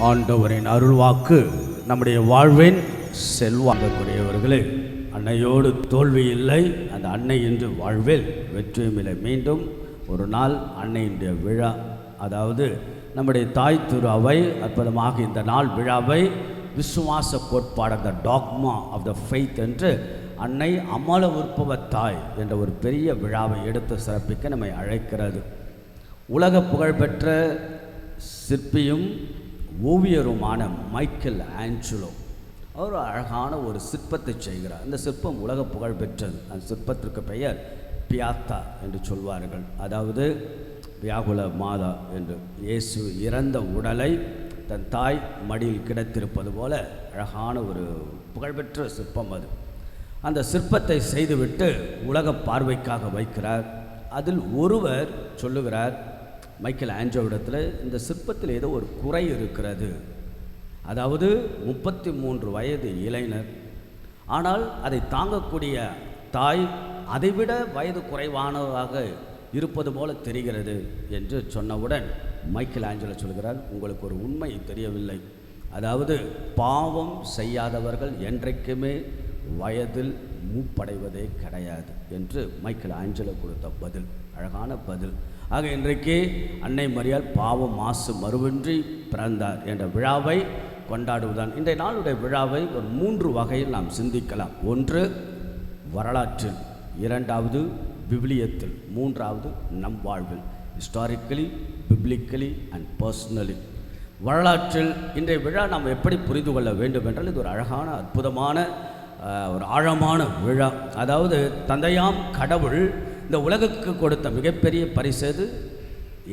ஆண்டவரின் அருள்வாக்கு நம்முடைய வாழ்வின் செல்வாங்கக்கூடியவர்களே அன்னையோடு தோல்வி இல்லை அந்த அன்னை என்று வாழ்வில் வெற்றியும் இல்லை மீண்டும் ஒரு நாள் அன்னையினுடைய விழா அதாவது நம்முடைய தாய் திரு அவை அற்புதமாக இந்த நாள் விழாவை விசுவாச கோட்பாடு the dogma of the faith என்று அன்னை அமல உற்பவ தாய் என்ற ஒரு பெரிய விழாவை எடுத்து சிறப்பிக்க நம்மை அழைக்கிறது. உலக புகழ்பெற்ற சிற்பியும் ஓவியருமான மைக்கேல் ஆஞ்சலோ. அவர் அழகான ஒரு சிற்பத்தை செய்கிறார். அந்த சிற்பம் உலக புகழ் பெற்றது. அந்த சிற்பத்திற்கு பெயர் பியாத்தா என்று சொல்வார்கள். அதாவது வியாகுல மாதா என்று. இயேசு இறந்த உடலை தன் தாய் மடியில் கிடத்திருப்பது போல அழகான ஒரு புகழ்பெற்ற சிற்பம் அது. அந்த சிற்பத்தை செய்துவிட்டு உலக பார்வைக்காக வைக்கிறார். அதில் ஒருவர் சொல்லுகிறார் மைக்கேல் ஆஞ்சோவிடத்தில் இந்த சிற்பத்தில் ஏதோ ஒரு குறை இருக்கிறது. அதாவது முப்பத்தி மூன்று வயது இளைஞர். ஆனால் அதை தாங்கக்கூடிய தாய் அதைவிட வயது குறைவானதாக இருப்பது போல தெரிகிறது என்று சொன்னவுடன் மைக்கேல் ஆஞ்சலோ சொல்கிறார் உங்களுக்கு ஒரு உண்மை தெரியவில்லை. அதாவது பாவம் செய்யாதவர்கள் என்றைக்குமே வயதில் மூப்படைவதே கிடையாது என்று மைக்கேல் ஆஞ்சலோ கொடுத்த பதில் அழகான பதில். ஆக இன்றைக்கு அன்னை மரியால் பாவம் மாசு மறுவின்றி பிறந்தார் என்ற விழாவை கொண்டாடுவதுதான். இன்றைய நாளுடைய விழாவை ஒரு மூன்று வகையில் நாம் சிந்திக்கலாம். ஒன்று வரலாற்றில். இரண்டாவது விவிலியத்தில் மூன்றாவது நம் வாழ்வில். ஹிஸ்டாரிக்கலி பிப்ளிக்கலி அண்ட் பர்சனலி வரலாற்றில் இன்றைய விழா நாம் எப்படி புரிந்து கொள்ள வேண்டும் என்றால் இது ஒரு அழகான அற்புதமான ஒரு ஆழமான விழா. அதாவது தந்தையாம் கடவுள் இந்த உலகத்துக்கு கொடுத்த மிகப்பெரிய பரிசு எது?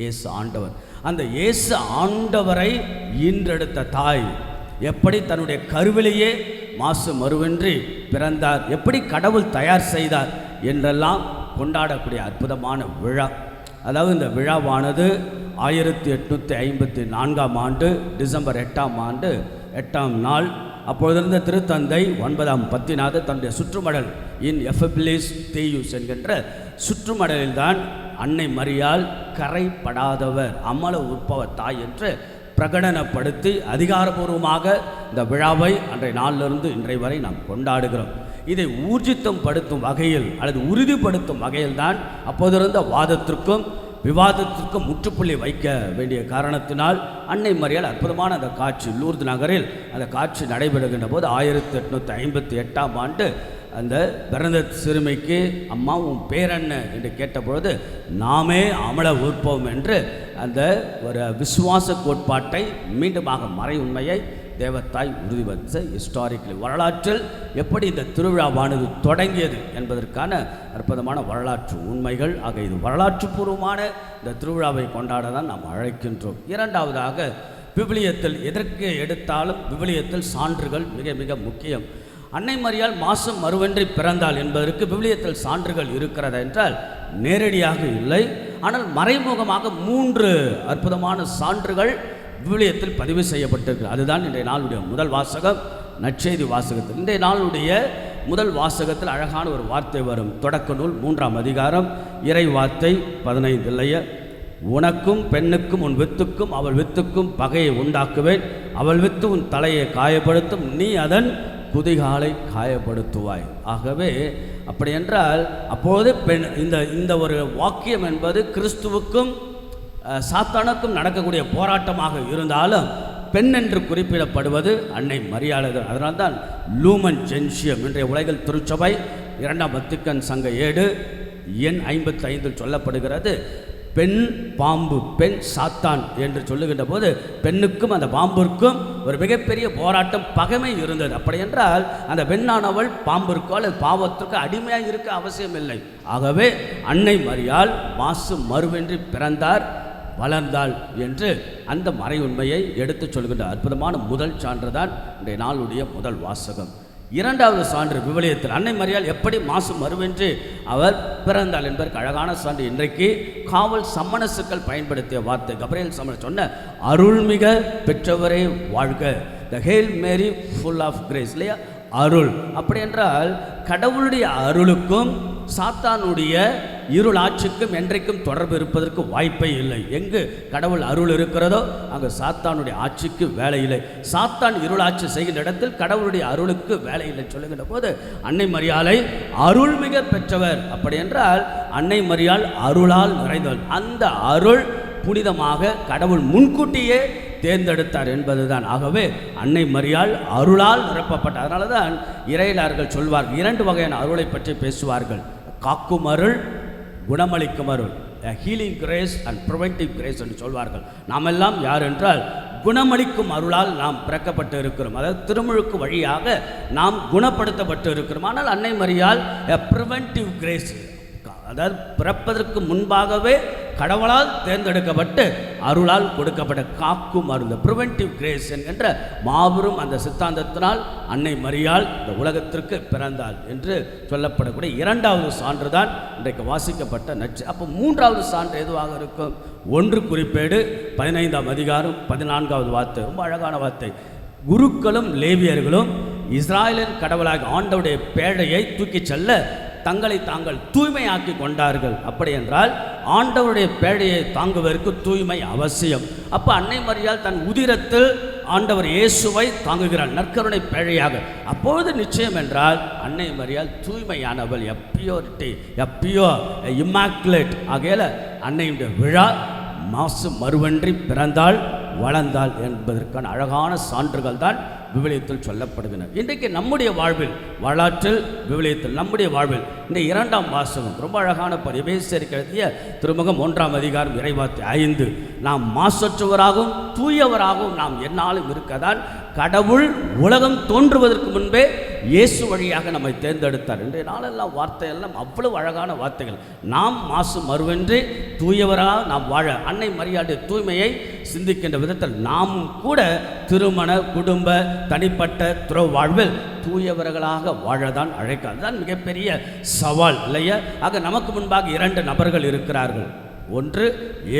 இயேசு ஆண்டவர். அந்த இயேசு ஆண்டவரை ஈன்றெடுத்த தாய் எப்படி தன்னுடைய கருவிலேயே மாசு மறுவின்றி பிறந்தார்? எப்படி கடவுள் தயார் செய்தார்? என்றெல்லாம் கொண்டாடக்கூடிய அற்புதமான விழா. அதாவது இந்த விழாவானது ஆயிரத்தி எட்நூற்றி ஐம்பத்தி நான்காம் ஆண்டு டிசம்பர் எட்டாம் ஆண்டு எட்டாம் நாள். அப்பொழுதிருந்த திருத்தந்தை ஒன்பதாம் பத்தினாது தன்னுடைய சுற்றுமடல் இன் எஃபபிலிஸ் தேயூஸ் என்கின்ற சுற்றுமடலில்தான் அன்னை மரியால் கரைப்படாதவர் அமல உற்பவ தாய் என்று பிரகடனப்படுத்தி அதிகாரபூர்வமாக இந்த விழாவை அன்றைய நாளிலிருந்து இன்றைய வரை நாம் கொண்டாடுகிறோம். இதை ஊர்ஜித்தம் படுத்தும் வகையில் அல்லது உறுதிப்படுத்தும் வகையில்தான் அப்போதிருந்த வாதத்திற்கும் விவாதத்திற்கும் முற்றுப்புள்ளி வைக்க வேண்டிய காரணத்தினால் அன்னை மரியால் அற்புதமான அந்த காட்சி லூர்து நகரில் அந்த காட்சி நடைபெறுகின்ற போது ஆயிரத்தி எட்நூற்றி ஐம்பத்தி எட்டாம் ஆண்டு அந்த பிறந்த சிறுமிக்கு அம்மா உன் பேர் என்ன? என்று கேட்டபொழுது நாமே அமல உற்பவம் என்று அந்த ஒரு விசுவாச கோட்பாட்டை மீண்டுமாக மறை உண்மையை தேவத்தாய் வந்த ஹிஸ்டாரிக்கலி வரலாற்றில் எப்படி இந்த திருவிழாவானது தொடங்கியது என்பதற்கான அற்புதமான வரலாற்று உண்மைகள் ஆக இது வரலாற்று பூர்வமான இந்த திருவிழாவை கொண்டாட தான் நாம் அழைக்கின்றோம். இரண்டாவதாக விவிலியத்தில் எதற்கு எடுத்தாலும் விவிலியத்தில் சான்றுகள் மிக மிக முக்கியம். அன்னை மரியால் மாசம் மறுவன்றி பிறந்தாள் என்பதற்கு விவிலியத்தில் சான்றுகள் இருக்கிறதா என்றால் நேரடியாக இல்லை. ஆனால் மறைமுகமாக மூன்று அற்புதமான சான்றுகள் விவிலியத்தில் பதிவு செய்யப்பட்டிருக்கு. அதுதான் இன்றைய நாளுடைய முதல் வாசகம் நற்செய்தி வாசகத்தில். இன்றைய நாளுடைய முதல் வாசகத்தில் அழகான ஒரு வார்த்தை வரும். தொடக்க நூல் மூன்றாம் அதிகாரம் இறை வார்த்தை பதினைந்து இல்லைய. உனக்கும் பெண்ணுக்கும் உன் வித்துக்கும் அவள் வித்துக்கும் பகையை உண்டாக்குவேன். அவள் வித்து உன் தலையை காயப்படுத்தும். நீ அதன் குதிகாலை காயப்படுத்துவாய். ஆகவே அப்படி என்றால் அப்போது பெண் இந்த இந்த ஒரு வாக்கியம் என்பது கிறிஸ்துவுக்கும் சாத்தானுக்கும் நடக்கக்கூடிய போராட்டமாக இருந்தாலும் பெண் என்று குறிப்பிடப்படுவது அன்னை மரியாதை அதனால்தான் லூமன் ஜென்சியம் இன்றைய உலகில் திருச்சபை இரண்டாம் வத்திக்கன் சங்க ஏடு எண் ஐம்பத்தி ஐந்தில் சொல்லப்படுகிறது. பெண் பாம்பு பெண் சாத்தான் என்று சொல்லுகின்ற போது பெண்ணுக்கும் அந்த பாம்பிற்கும் ஒரு மிகப்பெரிய போராட்டம் பகைமை இருந்தது. அப்படி என்றால் அந்த பெண்ணானவள் பாம்பிற்கோ அல்லது பாவத்திற்கோ அடிமையாக இருக்க அவசியம் இல்லை. ஆகவே அன்னை மறியால் மாசு மறுவென்றி பிறந்தார் வளர்ந்தாள் என்று அந்த மறை உண்மையை எடுத்துச் சொல்கின்ற அற்புதமான முதல் சான்றுதான் இன்றைய நாளுடைய முதல் வாசகம். இரண்டாவது சான்று விவிலியத்தில். அன்னை மரியால் எப்படி மாசு மறுவென்று அவர் பிறந்தாள் என்பதற்கு அழகான சான்று. இன்றைக்கு காவல் சம்மனசுக்கள் பயன்படுத்திய வார்த்தை. கபிரியல் சமண சொன்ன அருள்மிக பெற்றவரே வாழ்க. The hail Mary full of grace இல்லையா? அருள். அப்படி என்றால் கடவுளுடைய அருளுக்கும் சாத்தானுடைய இருள் ஆட்சிக்கும் என்றைக்கும் தொடர்பு இருப்பதற்கு வாய்ப்பே இல்லை. எங்கு கடவுள் அருள் இருக்கிறதோ அங்கு சாத்தானுடைய ஆட்சிக்கு வேலை இல்லை. சாத்தான் இருள் ஆட்சி செய்கின்ற இடத்தில் கடவுளுடைய அருளுக்கு வேலை இல்லை சொல்லுகின்ற போது அன்னை மரியாளை அருள்மிக பெற்றவர். அப்படி என்றால் அன்னை மரியாள் அருளால் நிறைந்தவள். அந்த அருள் புனிதமாக கடவுள் முன்கூட்டியே தேர்ந்தெடுத்தார் என்பதுதான். ஆகவே அன்னை மரியாள் அருளால் நிரப்பப்பட்ட அதனால தான் இறையிலார்கள் சொல்வார்கள் இரண்டு வகையான அருளை பற்றி பேசுவார்கள். காக்கும் அருள் குணமளிக்கும் அருள். Healing grace and preventive grace என்று சொல்வார்கள். நாம் எல்லாம் யார் என்றால் குணமளிக்கும் அருளால் நாம் பிறக்கப்பட்டு இருக்கிறோம் அதாவது திருமுழுக்கு வழியாக நாம் குணப்படுத்தப்பட்டு இருக்கிறோம் ஆனால் அன்னை மரியால் ப்ரிவென்டிவ் கிரேஸ் அதாவது பிறப்பதற்கு முன்பாகவே கடவுளால் தேர்ந்தெடுக்கப்பட்டு அருளால் கொடுக்கப்பட்ட காக்கும் மருந்து ப்ரிவென்டிவ் கிரேஸ் என்கின்ற மாபெரும் அந்த சித்தாந்தத்தினால் அன்னை மரியால் இந்த உலகத்திற்கு பிறந்தாள் என்று சொல்லப்படக்கூடிய இரண்டாவது சான்று தான் இன்றைக்கு வாசிக்கப்பட்ட நச்சு. அப்போ மூன்றாவது சான்று எதுவாக இருக்கும்? ஒன்று குறிப்பேடு பதினைந்தாம் அதிகாரம் பதினான்காவது வார்த்தை. ரொம்ப அழகான வார்த்தை. குருக்களும் லேவியர்களும் இஸ்ராயலின் கடவுளாக ஆண்டவுடைய பேழையை தூக்கிச் செல்ல தங்களை தாங்கள் தூய்மையாக்கி கொண்டார்கள். அப்படி என்றால் ஆண்டவருடைய பேழையை தாங்குவதற்கு தூய்மை அவசியம். அப்போ அன்னை மரியால் தன் உதிரத்தில் ஆண்டவர் இயேசுவை தாங்குகிறார் நற்கருணை பேழையாக. அப்பொழுது நிச்சயம் என்றால் அன்னை மரியால் தூய்மையானவள் எப்பியோரிட்டி எப்பியோ இம்மாக்குலேட் ஆகையில் அன்னையுடைய விழா மாசு மறுவன்றி பிறந்தாள் வளர்ந்தாள் என்பதற்கான அழகான சான்றுகள் தான் விவிலியத்தில் சொல்லப்படுகின்றன. இன்றைக்கு நம்முடைய வாழ்வில் வரலாற்றில் விவிலியத்தில் நம்முடைய வாழ்வில் இந்த இரண்டாம் வாசகம் ரொம்ப அழகான பரிபேசரிக்கு எழுதிய திருமுகம் ஒன்றாம் அதிகாரம் இறைவாத்தி ஐந்து. நாம் மாசற்றவராகவும் தூயவராகவும் நாம் என்னாலும் இருக்கதால் கடவுள் உலகம் தோன்றுவதற்கு முன்பே இயேசு வழியாக நம்மை தேர்ந்தெடுத்தார். இன்றைய நாளெல்லாம் வார்த்தையெல்லாம் அவ்வளவு அழகான வார்த்தைகள். நாம் மாசு மறுவென்று தூயவராக நாம் வாழ அன்னை மரியாதை தூய்மையை சிந்திக்கின்ற விதத்தில் நாமும் கூட திருமண குடும்ப தனிப்பட்ட துறவாழ்வில் தூயவர்களாக வாழதான் அழைக்க அதுதான் மிகப்பெரிய சவால் இல்லையா? ஆக நமக்கு முன்பாக இரண்டு நபர்கள் இருக்கிறார்கள். ஒன்று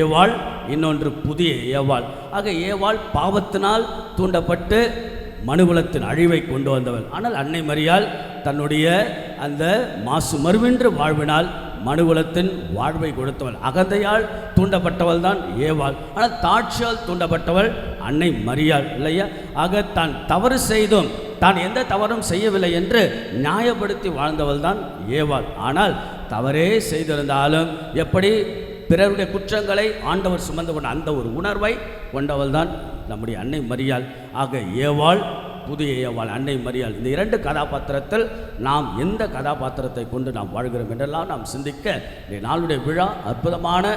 ஏவாள் இன்னொன்று புதிய ஏவாள். ஆக ஏவாள் பாவத்தினால் தூண்டப்பட்டு மனுகுலத்தின் அழிவை கொண்டு வந்தவள். ஆனால் அன்னை மரியாள் தன்னுடைய அந்த மாசு மறுவின்று வாழ்வினால் மனுகுலத்தின் வாழ்வை கொடுத்தவள். அகந்தையால் தூண்டப்பட்டவள் தான் ஏவாள். ஆனால் தாட்சியால் தூண்டப்பட்டவள் அன்னை மரியாள் இல்லையா? ஆக தான் தவறு செய்தும் தான் எந்த தவறும் செய்யவில்லை என்று நியாயப்படுத்தி வாழ்ந்தவள் தான் ஏவாள். ஆனால் தவறே செய்திருந்தாலும் எப்படி பிறருடைய குற்றங்களை ஆண்டவர் சுமந்து கொண்ட அந்த ஒரு உணர்வை கொண்டவள் தான் நம்முடைய அன்னை மரியாள். ஆக ஏவாள் புதிய ஏவாள் அன்னை மரியாள். இந்த இரண்டு கதாபாத்திரத்தில் நாம் எந்த கதாபாத்திரத்தை கொண்டு நாம் வாழ்கிறோம் என்றெல்லாம் நாம் சிந்திக்க இந்த நாளுடைய விழா அற்புதமான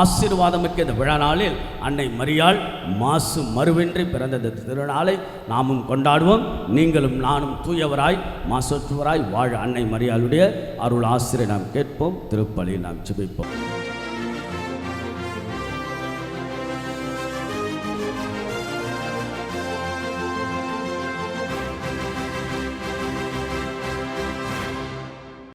ஆசீர்வாதமிக்க இந்த விழா நாளில் அன்னை மரியாள் மாசு மறுவின்றி பிறந்த இந்த திருநாளை நாமும் கொண்டாடுவோம். நீங்களும் நானும் தூயவராய் மாசற்றுவராய் வாழ அன்னை மரியாளுடைய அருள் ஆசிரியர் நாம் கேட்போம் திருப்பலி நாம் ஜெபிப்போம்.